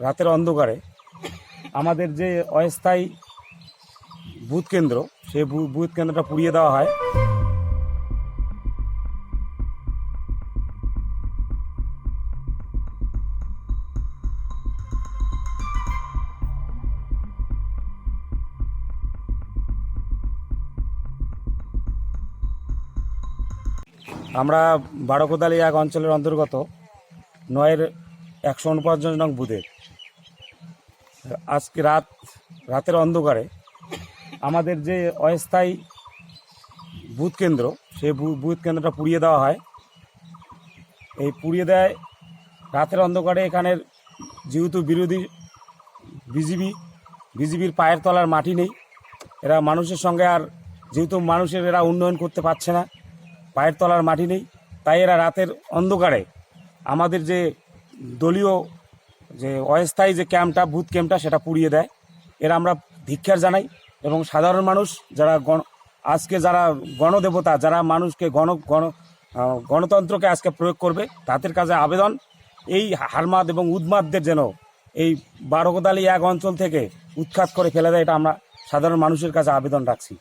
রাতের অন্ধকারে আমাদের যে অস্থায়ী বুথ কেন্দ্র সেই বুথ কেন্দ্রটা পুড়িয়ে দেওয়া হয়। আমরা বারোকোদালি এক অঞ্চলের অন্তর্গত নয়ের একশো উনপঞ্চাশ নং বুথের আজকে রাত, রাতের অন্ধকারে আমাদের যে অস্থায়ী বুথ কেন্দ্র, সেই বু- বুথ কেন্দ্রটা পুড়িয়ে দেওয়া হয়। এই পুড়িয়ে দেয় রাতের অন্ধকারে এখানের যেহেতু বিরোধী বিজিবি, বিজিবির পায়ের তলার মাটি নেই, এরা মানুষের সঙ্গে আর যেহেতু মানুষের এরা উন্নয়ন করতে পারছে না, পায়ের তলার মাটি নেই, তাই এরা রাতের অন্ধকারে আমাদের যে দলীয় যে অস্থায়ী যে ক্যাম্পটা, বুথ ক্যাম্পটা, সেটা পুড়িয়ে দেয়। এরা আমরা ধিক্ষার জানাই এবং সাধারণ মানুষ যারা গণ, আজকে যারা গণদেবতা, যারা মানুষকে গণ গণ গণতন্ত্রকে আজকে প্রয়োগ করবে, তাদের কাছে আবেদন, এই হারমাদ এবং উদ্মাদদের যেন এই বারোকদালি এক অঞ্চল থেকে উৎখাত করে ফেলে দেয়, এটা আমরা সাধারণ মানুষের কাছে আবেদন রাখছি।